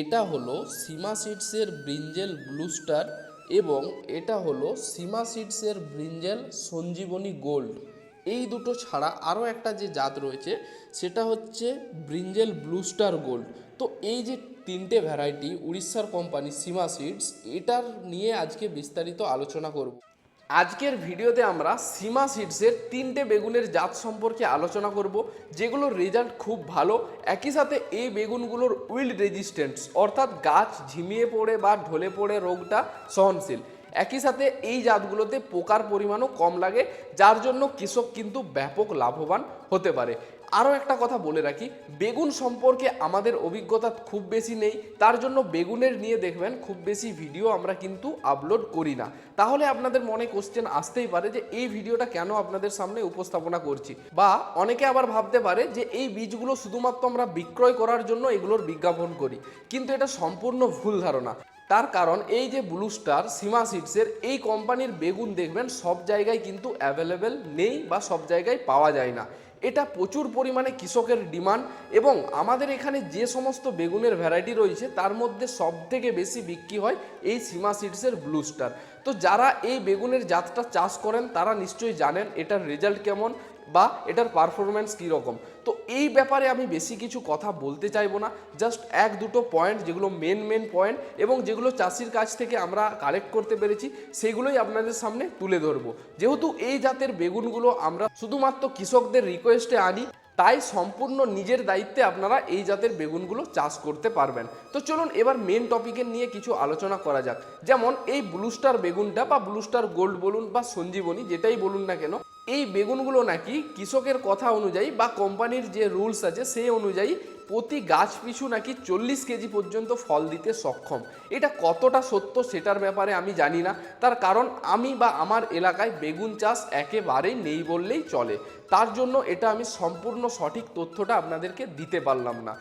এটা হলো সীমা সিডসের ব্রিঞ্জেল ব্লু স্টার এবং এটা হলো সীমা সিডসের ব্রিঞ্জেল সঞ্জীবনী গোল্ড। এই দুটো ছাড়া আরও একটা যে জাত রয়েছে, সেটা হচ্ছে ব্রিঞ্জেল ব্লু স্টার গোল্ড। তো এই যে তিনটে ভ্যারাইটি উড়িষ্যার কোম্পানি সীমা সিডস, এটার নিয়ে আজকে বিস্তারিত আলোচনা করব। আজকের ভিডিওতে আমরা সীমা সিডসের তিনটে বেগুনের জাত সম্পর্কে আলোচনা করব, যেগুলোর রেজাল্ট খুব ভালো। একই সাথে এই বেগুনগুলোর উইল্ড রেজিস্ট্যান্স অর্থাৎ গাছ ঝিমিয়ে পড়ে বা ঢলে পড়ে রোগটা সহনশীল। একই সাথে এই জাতগুলোতে পোকার পরিমাণও কম লাগে, যার জন্য কৃষক কিন্তু ব্যাপক লাভবান হতে পারে। আরও একটা কথা বলে রাখি, বেগুন সম্পর্কে আমাদের অভিজ্ঞতা খুব বেশি নেই, তার জন্য বেগুনের নিয়ে দেখবেন খুব বেশি ভিডিও আমরা কিন্তু আপলোড করি না। তাহলে আপনাদের মনে কোশ্চেন আসতেই পারে যে এই ভিডিওটা কেন আপনাদের সামনে উপস্থাপনা করছি? বা অনেকে আবার ভাবতে পারে যে এই বীজগুলো শুধুমাত্র আমরা বিক্রয় করার জন্য এগুলোর বিজ্ঞাপন করি, কিন্তু এটা সম্পূর্ণ ভুল ধারণা। তার কারণ এই যে ব্লু স্টার সীমা সিডসের এই কোম্পানির বেগুন দেখবেন সব জায়গায় কিন্তু অ্যাভেলেবেল নেই বা সব জায়গায় পাওয়া যায় না। এটা প্রচুর পরিমাণে কৃষকের ডিমান্ড এবং আমাদের এখানে যে সমস্ত বেগুনের ভ্যারাইটি রয়েছে, তার মধ্যে সব থেকে বেশি বিক্রি হয় এই সীমা সিডসের ব্লু স্টার তো যারা এই বেগুনের জাতটা চাষ করেন, তারা নিশ্চয়ই জানেন এটার রেজাল্ট কেমন। বা এটার পারফরমেন্স কীরকম? তো এই ব্যাপারে আমি বেশি কিছু কথা বলতে চাইব না জাস্ট এক দুটো পয়েন্ট যেগুলো মেন মেন পয়েন্ট এবং যেগুলো চাষির কাছ থেকে আমরা কালেক্ট করতে পেরেছি, সেগুলোই আপনাদের সামনে তুলে ধরবো। যেহেতু এই জাতের বেগুনগুলো আমরা শুধুমাত্র কৃষকদের রিকোয়েস্টে আনি, তাই সম্পূর্ণ নিজের দায়িত্বে আপনারা এই জাতের বেগুনগুলো চাষ করতে পারবেন। তো চলুন এবার মেন টপিকের নিয়ে কিছু আলোচনা করা যাক। যেমন এই ব্লুস্টার বেগুনটা বা ব্লুস্টার গোল্ড বলুন বা সঞ্জীবনী, যেটাই বলুন না কেন এই বেগুনগুলো নাকি কৃষকের কথা অনুযায়ী বা কোম্পানির যে রুলস আছে সেই অনুযায়ী প্রতি গাছ পিছু নাকি চল্লিশ কেজি পর্যন্ত ফল দিতে সক্ষম। এটা কতটা সত্য সেটার ব্যাপারে আমি জানি না। তার কারণ আমি বা আমার এলাকায় বেগুন চাষ একেবারেই নেই বললেই চলে। তার জন্য এটা আমি সম্পূর্ণ সঠিক তথ্যটা আপনাদেরকে দিতে পারলাম না।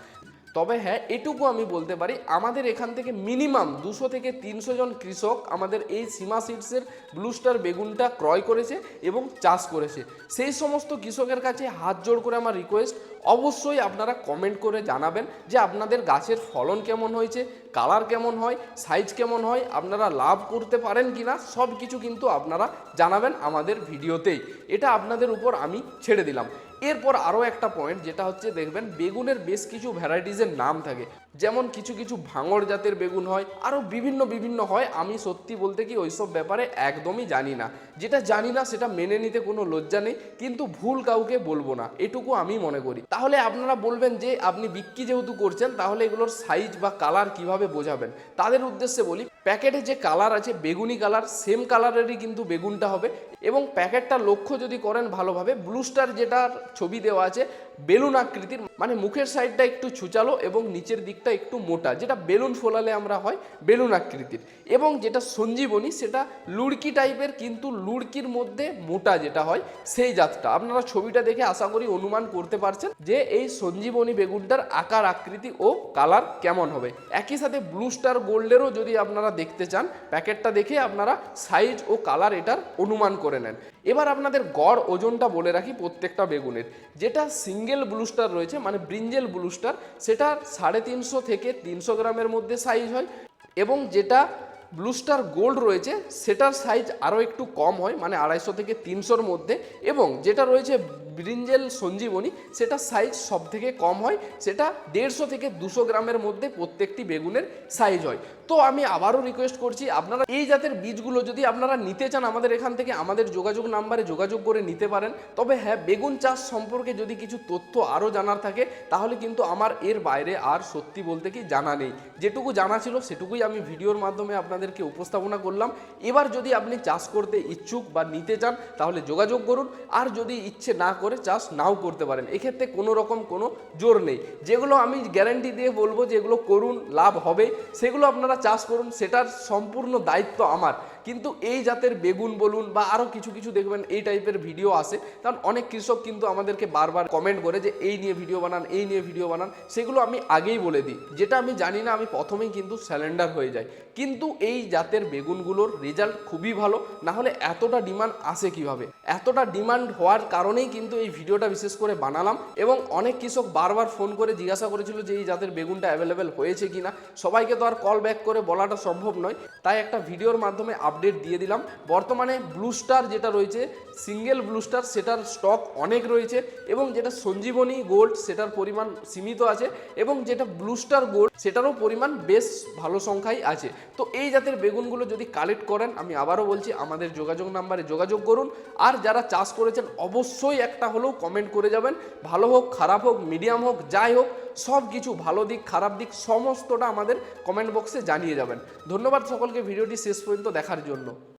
তবে হ্যাঁ এটুকু আমি বলতে পারি, আমাদের এখান থেকে মিনিমাম দুশো থেকে তিনশো জন কৃষক আমাদের এই সীমা সিডসের ব্লুস্টার বেগুনটা ক্রয় করেছে এবং চাষ করেছে। সেই সমস্ত কৃষকের কাছে হাত জোড় করে আমার রিকোয়েস্ট অবশ্যই আপনারা কমেন্ট করে জানাবেন যে আপনাদের গাছের ফলন কেমন হয়েছে কালার কেমন হয় সাইজ কেমন হয়, আপনারা লাভ করতে পারেন কি না সব কিছু কিন্তু আপনারা জানাবেন আমাদের ভিডিওতেই। এটা আপনাদের উপর আমি ছেড়ে দিলাম। এরপর আরও একটা পয়েন্ট যেটা হচ্ছে দেখবেন, বেগুনের বেশ কিছু ভ্যারাইটিসের নাম থাকে। যেমন কিছু কিছু ভাঙড় জাতের বেগুন হয়, আরও বিভিন্ন বিভিন্ন হয়। আমি সত্যি বলতে কি ওইসব ব্যাপারে একদমই জানি না। যেটা জানি না, সেটা মেনে নিতে কোনো লজ্জা নেই, কিন্তু ভুল কাউকে বলব না। এটুকু আমি মনে করি। তাহলে আপনারা বলবেন যে, আপনি বিক্রি যেহেতু করছেন, তাহলে এগুলোর সাইজ বা কালার কীভাবে বোঝাবেন? তাদের উদ্দেশ্যে বলি, প্যাকেটে যে কালার আছে, বেগুনি কালার সেম কালারেরই কিন্তু বেগুনটা হবে। এবং প্যাকেটটা লক্ষ্য যদি করেন ভালোভাবে ব্লুস্টার যেটার ছবি দেওয়া আছে, বেলুন আকৃতির মানে মুখের সাইডটা একটু ছুচালো এবং নিচের দিকটা একটু মোটা, যেটা বেলুন ফোলালে আমরা হয় বেলুন আকৃতির। এবং যেটা সঞ্জীবনী, সেটা লুড়কি টাইপের, কিন্তু লুড়কির মধ্যে মোটা যেটা হয়, সেই জাতটা। আপনারা ছবিটা দেখে আশা করি অনুমান করতে পারছেন যে এই সঞ্জীবনী বেগুনটার আকার, আকৃতি ও কালার কেমন হবে। একই সাথে ব্লু স্টার গোল্ডেরও যদি আপনারা দেখতে চান, প্যাকেটটা দেখে আপনারা সাইজ ও কালার এটার অনুমান করে নেন। এবার আপনাদের গড় ওজনটা বলে রাখি প্রত্যেকটা বেগুনের। যেটা সিঙ্গেল ব্লুস্টার রয়েছে মানে ব্রিঞ্জেল ব্লুস্টার সেটা সাড়ে তিনশো থেকে তিনশো গ্রামের মধ্যে সাইজ হয় এবং যেটা ব্লুস্টার গোল্ড রয়েছে, সেটার সাইজ আরও একটু কম হয় মানে আড়াইশো থেকে তিনশোর মধ্যে এবং যেটা রয়েছে ব্রিঞ্জেল সঞ্জীবনী, সেটা সাইজ সব থেকে কম হয়, সেটা দেড়শো থেকে দুশো গ্রামের মধ্যে প্রত্যেকটি বেগুনের সাইজ হয়। তো আমি আবারও রিকোয়েস্ট করছি, আপনারা এই জাতের বীজগুলো যদি আপনারা নিতে চান আমাদের এখান থেকে, আমাদের যোগাযোগ নাম্বারে যোগাযোগ করে নিতে পারেন। তবে হ্যাঁ বেগুন চাষ সম্পর্কে যদি কিছু তথ্য আরও জানার থাকে, তাহলে কিন্তু আমার এর বাইরে আর সত্যি বলতে কি জানা নেই। যেটুকু জানা ছিল, সেটুকুই আমি ভিডিওর মাধ্যমে আপনাদেরকে উপস্থাপনা করলাম। এবার যদি আপনি চাষ করতে ইচ্ছুক বা নিতে চান, তাহলে যোগাযোগ করুন। আর যদি ইচ্ছে না করে চাষ নাও করতে পারেন। এক্ষেত্রে কোনো রকম কোনো জোর নেই। যেগুলো আমি গ্যারান্টি দিয়ে বলব যেগুলো করুন, লাভ হবে। সেগুলো আপনারা চাষ করুন, সেটার সম্পূর্ণ দায়িত্ব আমার। কিন্তু এই জাতের বেগুন বলুন বা আরও কিছু কিছু দেখবেন এই টাইপের ভিডিও আসে। কারণ অনেক কৃষক কিন্তু আমাদেরকে বারবার কমেন্ট করে যে, এই নিয়ে ভিডিও বানান, এই নিয়ে ভিডিও বানান। সেগুলো আমি আগেই বলে দিই। যেটা আমি জানি না, আমি প্রথমেই কিন্তু স্যালেন্ডার হয়ে যাই। কিন্তু এই জাতের বেগুনগুলোর রেজাল্ট খুবই ভালো। না হলে এতটা ডিমান্ড আসে কীভাবে? এতটা ডিমান্ড হওয়ার কারণেই কিন্তু এই ভিডিওটা বিশেষ করে বানালাম এবং অনেক কৃষক বারবার ফোন করে জিজ্ঞাসা করেছিল যে, এই জাতের বেগুনটা অ্যাভেলেবেল হয়েছে কিনা? সবাইকে তো আর কল ব্যাক করে বলাটা সম্ভব নয়। তাই একটা ভিডিওর মাধ্যমে আপডেট দিয়ে দিলাম। বর্তমানে ব্লু স্টার যেটা রয়েছে সিঙ্গেল ব্লু স্টার সেটার স্টক অনেক রয়েছে এবং যেটা সঞ্জীবনী গোল্ড সেটার পরিমাণ সীমিত আছে এবং যেটা ব্লু স্টার গোল্ড সেটারও পরিমাণ বেশ ভালো সংখ্যাই আছে। তো এই জাতের বেগুনগুলো যদি কালেক্ট করেন, আমি আবারও বলছি, আমাদের যোগাযোগ নাম্বারে যোগাযোগ করুন। আর যারা চাষ করেছেন, অবশ্যই একটা হলেও কমেন্ট করে যাবেন। ভালো হোক, খারাপ হোক মিডিয়াম হোক, যাই হোক সব কিছু ভালো দিক, খারাপ দিক সমস্তটা আমাদের কমেন্ট বক্সে জানিয়ে যাবেন। ধন্যবাদ সকলকে, ভিডিওটি শেষ পর্যন্ত দেখার জন্য।